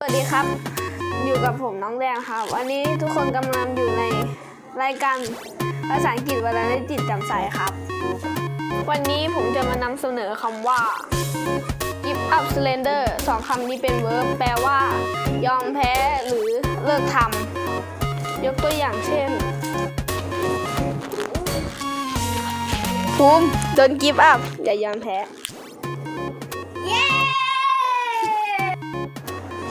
สวัสดีครับ อยู่กับผมน้องแดงครับ วันนี้ทุกคนกำลังอยู่ในรายการภาษาอังกฤษวันละนิจิตจำใสครับ วันนี้ผมจะมานำเสนอคำว่า give up surrender สองคำนี้เป็นเวิร์บแปลว่า ยอมแพ้หรือเลิกทำยกตัวอย่างเช่นภูมิ don't give up อย่ายอมแพ้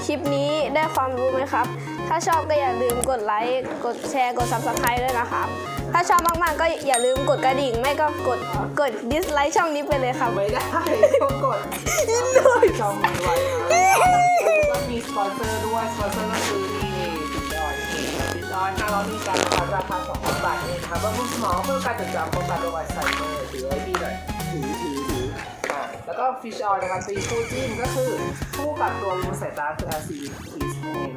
คลิปนี้ได้ความรู้ไหมครับ ถ้าชอบก็อย่าลืมกดไลค์ กดแชร์ กด subscribe ด้วยนะครับ ถ้าชอบมากๆ ก็อย่าลืมกดกระดิ่ง ไม่ก็กดกด dislike ช่องนี้ไปเลยครับ ไม่ได้ต้องกดช่องนี้ไว้นะก็มีสปอนเซอร์ด้วย สปอนเซอร์ก็คือนี่ฟิชออยฟิชออยห้าร้อยมิลลิกรัมนะคะราคาสองพันบาทเองครับบำรุงสมองเพื่อการจดจำป้องกันโรคอัลไซเมอร์ถือไว้พี่หน่อยถือถือถืออะ แล้วก็ฟิชออยนะครับตีคู่จิ้มก็คือคู่กับตัวรูสายตาคืออาซีคีสนั่นเอง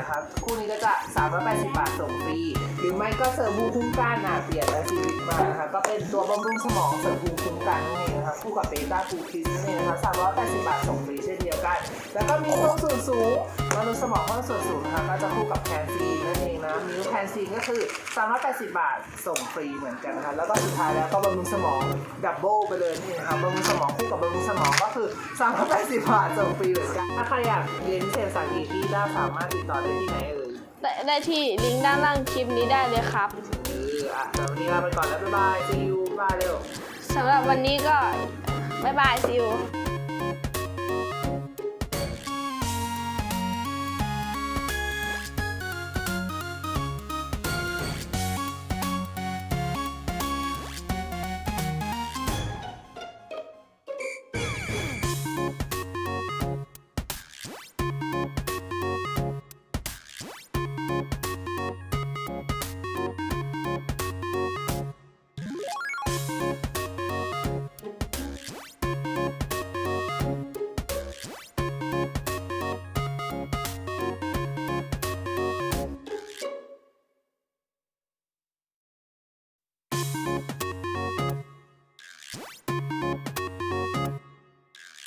นะครับ LCD Junior นะครับ คู่นี้ก็จะ 380 บาทส่งฟรี หรือไม่ก็เสริมภูมิคุ้มกันอะเปลี่ยน LCD มานะครับก็เป็นตัวบำรุงสมองเสริมภูมิคุ้มกันนั่นเองนะครับคู่กับเบต้ากูคิสนั่นเองนะครับ380 บาทส่งฟรีเช่นเดียวกัน แล้วก็มีส้นสูงสูงบำรุงสมองข้อส่วนสูงนะคะก็จะคู่กับแคนซีนนั่นเองนะมิวแคนซีก็คือ 380 บาทส่งฟรีเหมือนกันนะคะแล้วก็สุดท้ายแล้วก็บำรุงสมองดับเบิลไปเลยนี่นะครับบำรุงสมองคู่กับบำรุงสมองก็ คือ380บาทส่งฟรีเหมือนกันถ้าใครอยากเรียนพิเศษภาษาอังกฤษที่ด้าสามารถติดต่อได้ที่ไหนเอ่ยได้ได้ที่ลิงก์ด้านล่างคลิปนี้ได้เลยครับเอออะแต่วันนี้ลาไปก่อนแล้วบ๊ายบาย see you บายเร็วสำหรับวันนี้ก็บ๊ายบายซิว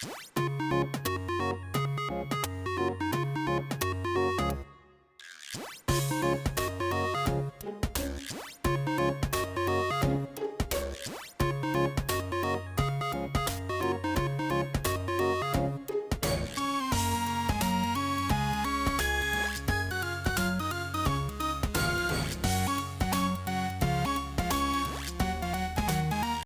you